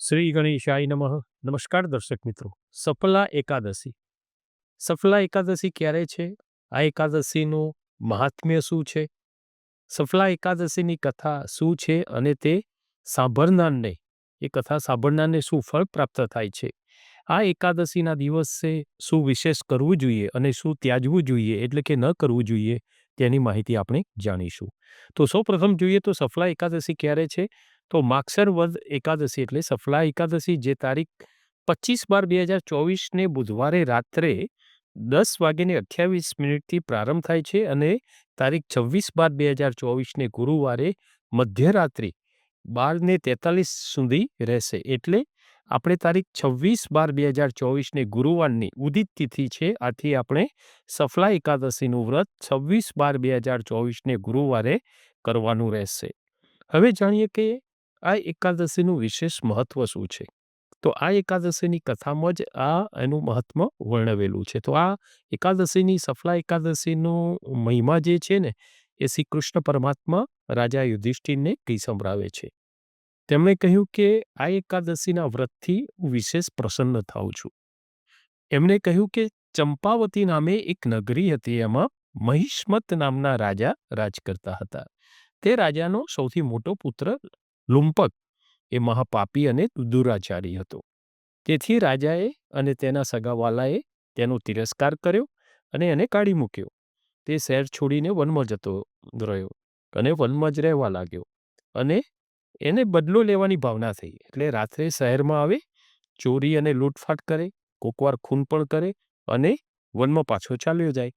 શ્રી ગણેશાય નમઃ. નમસ્કાર દર્શક મિત્રો, સફલા એકાદશી. સફલા એકાદશી ક્યારે છે? આ એકાદશીનું મહાત્મ્ય શું છે? સફલા એકાદશીની કથા શું છે અને તે સાંભળનારને, એ કથા સાંભળનારને શું ફળ પ્રાપ્ત થાય છે? આ એકાદશીના દિવસે શું વિશેષ કરવું જોઈએ અને શું ત્યાજવું જોઈએ, એટલે કે ન કરવું જોઈએ, તેની માહિતી આપણે જાણીશું. તો સૌપ્રથમ જોઈએ તો સફલા એકાદશી ક્યારે છે? તો માક્ષર વદ એકાદશી એટલે સફલા એકાદશી જે તારીખ પચીસ બાર બે હજાર ચોવીસને બુધવારે રાત્રે દસ વાગ્યાને અઠ્યાવીસ મિનિટથી પ્રારંભ થાય છે અને તારીખ છવ્વીસ બાર બે હજાર ચોવીસને ગુરુવારે મધ્યરાત્રિ બારને તેતાલીસ સુધી રહેશે. એટલે આપણે તારીખ છવ્વીસ બાર બે હજાર ચોવીસને ગુરુવારની ઉદિત તિથિ છે. આથી આપણે સફલા એકાદશીનું વ્રત છવ્વીસ બાર બે હજાર ચોવીસને ગુરુવારે કરવાનું રહેશે. હવે જાણીએ કે આ એકાદશીનું વિશેષ મહત્વ શું છે? તો આ એકાદશીની કથામાં જ આ એનું મહત્વ વર્ણવેલું છે. તો આ એકાદશીની સફલા એકાદશીનું મહિમા જે છે ને, એ શ્રી કૃષ્ણ પરમાત્મા રાજા યુધિષ્ઠિરને કહી સંભળાવે છે. તેમણે કહ્યું કે આ એકાદશીના વ્રતથી હું વિશેષ પ્રસન્ન થાઉં છું. એમણે કહ્યું કે ચંપાવતી નામે એક નગરી હતી, એમાં મહિષ્મત નામના રાજા રાજ કરતા હતા. તે રાજાનો સૌથી મોટો પુત્ર લુંપક એ મહાપાપી અને દુરાચારી હતો. તેથી રાજાએ અને તેના સગાવાલાએ તેનો તિરસ્કાર કર્યો અને એને કાઢી મૂક્યો. તે શહેર છોડીને વનમાં જતો રહ્યો અને વનમાં જ રહેવા લાગ્યો અને એને બદલો લેવાની ભાવના થઈ. એટલે રાત્રે શહેરમાં આવે, ચોરી અને લૂંટફાટ કરે, કોકવાર ખૂન પણ કરે અને વનમાં પાછો ચાલ્યો જાય.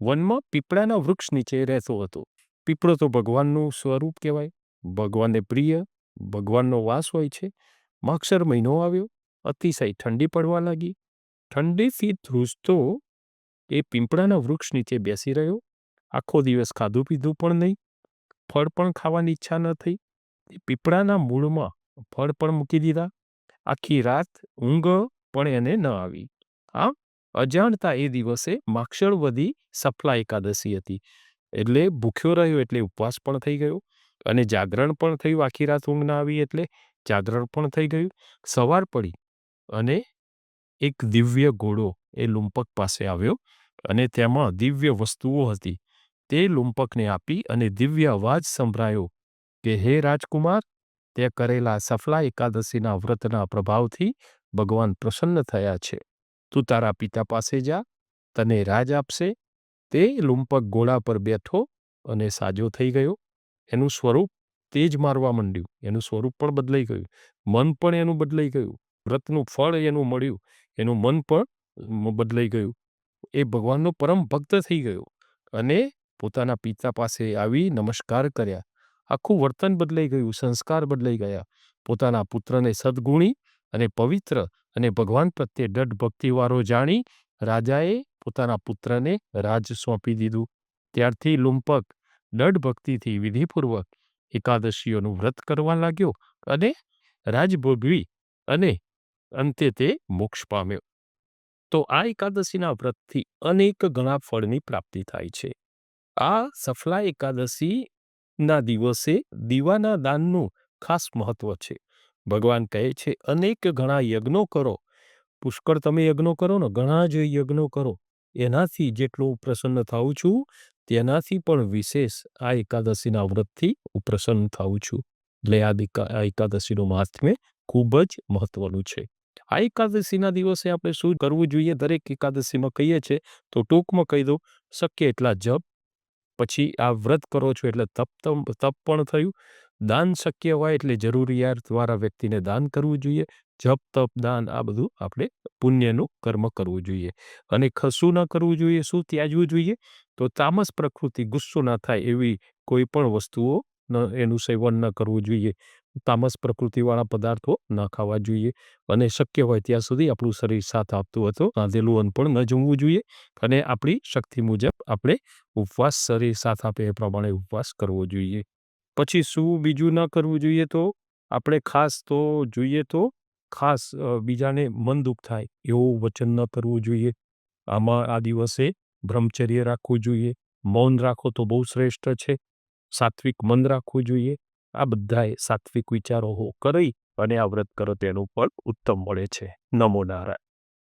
વનમાં પીપળાના વૃક્ષ નીચે રહેતો હતો. પીપળો તો ભગવાનનું સ્વરૂપ કહેવાય. ભગવાનને પ્રિય, ભગવાનનો વાસ હોય છે. માક્ષર મહિનો આવ્યો, અતિશય ઠંડી પડવા લાગી. ઠંડીથી ધ્રુજતો એ પીંપળાના વૃક્ષ નીચે બેસી રહ્યો. આખો દિવસ ખાધું પીધું પણ નહીં. ફળ પણ ખાવાની ઈચ્છા ન થઈ. એ પીપળાના મૂળમાં ફળ પણ મૂકી દીધા. આખી રાત ઊંઘ પણ એને ન આવી. આમ, અજાણતા એ દિવસે માક્ષરવદી સફલા એકાદશી હતી. એટલે ભૂખ્યો રહ્યો એટલે ઉપવાસ પણ થઈ ગયો. અને જાગરણ પણ થયું આખી રાત ઊંઘ ના આવી એટલે જાગરણ પણ થઈ ગયું. સવાર પડી અને એક દિવ્ય ઘોડો એ લુંપક પાસે આવ્યો અને તેમાં દિવ્ય વસ્તુઓ હતી. તે લુંપકને આપી અને દિવ્ય અવાજ સંભળાયો કે, હે રાજકુમાર તે કરેલા સફલા એકાદશીના વ્રતના પ્રભાવથી ભગવાન પ્રસન્ન થયા છે. તું તારા પિતા પાસે જા, તને રાજ આપશે. તે લુંપક ઘોડા પર બેઠો અને સાજો થઈ ગયો. એનું સ્વરૂપ તેજ મારવા માંડ્યું. એનું સ્વરૂપ પણ બદલાઈ ગયું. મન પણ એનું બદલાઈ ગયું. વ્રતનું ફળ એનું મળ્યું. એનું મન પણ બદલાઈ ગયું. એ ભગવાનનો પરમ ભક્ત થઈ ગયો અને પોતાના પિતા પાસે આવી નમસ્કાર કર્યા. આખું વર્તન બદલાઈ ગયું, સંસ્કાર બદલાઈ ગયા. પોતાના પુત્રને સદગુણી અને પવિત્ર અને ભગવાન પ્રત્યે દઢ ભક્તિવાળો જાણી રાજાએ પોતાના પુત્રને રાજ સોંપી દીધું. ત્યારથી લુંપક દઢ ભક્તિથી વિધિપૂર્વક એકાદશીઓનું વ્રત કરવા લાગ્યો અને રાજ ભોગવી અને અંતે તે મોક્ષ પામ્યો. તો આ એકાદશીના વ્રતથી અનેક ગણા ફળની પ્રાપ્તિ થાય છે. આ સફલા એકાદશીના દિવસે દીવાના દાનનું ખાસ મહત્વ છે. ભગવાન કહે છે, અનેક ઘણા યજ્ઞો કરો. પુષ્કળ તમે યજ્ઞો કરો ને, ઘણા જે યજ્ઞો કરો. એનાથી જેટલું પ્રસન્ન થાઉં છું તેનાથી પણ વિશેષ આ એકાદશીના વ્રતથી હું પ્રસન્ન થાઉં છું. એટલે આ એકાદશીનું મહાત્મ્ય ખૂબ જ મહત્વનું છે. આ એકાદશીના દિવસે આપણે શું કરવું જોઈએ? દરેક એકાદશીમાં કહીએ છીએ, તો ટૂંકમાં કહી દઉં, શક્ય એટલા જપ, પછી આ વ્રત કરો છો એટલે તપ તપ પણ થયું. દાન શક્ય હોય એટલે જરૂરિયાત દ્વારા વ્યક્તિને દાન કરવું જોઈએ. જપ, તપ, દાન આ બધું આપણે પુણ્યનું કર્મ કરવું જોઈએ. અને ખસું ન કરવું જોઈએ, શું ત્યાજવું જોઈએ? તો તામસ પ્રકૃતિ, ગુસ્સો ના થાય એવી કોઈ પણ વસ્તુઓ એનું સેવન ન કરવું જોઈએ. તામસ પ્રકૃતિવાળા પદાર્થો ન ખાવા જોઈએ. અને શક્ય હોય ત્યાં સુધી આપણું શરીર સાથ આપતું હતું રાંધેલું અન્ન પણ ન જમવું જોઈએ. અને આપણી શક્તિ મુજબ આપણે ઉપવાસ શરીર સાથ આપે એ પ્રમાણે ઉપવાસ કરવો જોઈએ. પછી શું બીજું ન કરવું જોઈએ તો? આપણે ખાસ તો જોઈએ તો ખાસ બીજાને મન દુઃખ થાય એવું વચન ન કરવું જોઈએ. આમાં આ દિવસે બ્રહ્મચર્ય રાખવું જોઈએ. મૌન રાખો તો બહુ શ્રેષ્ઠ છે. સાત્વિક મન રાખવું જોઈએ. આ બધાએ સાત્વિક વિચારો હો કરી અને આ વ્રત કરો તેનું ફળ ઉત્તમ મળે છે. નમો નારાયણ.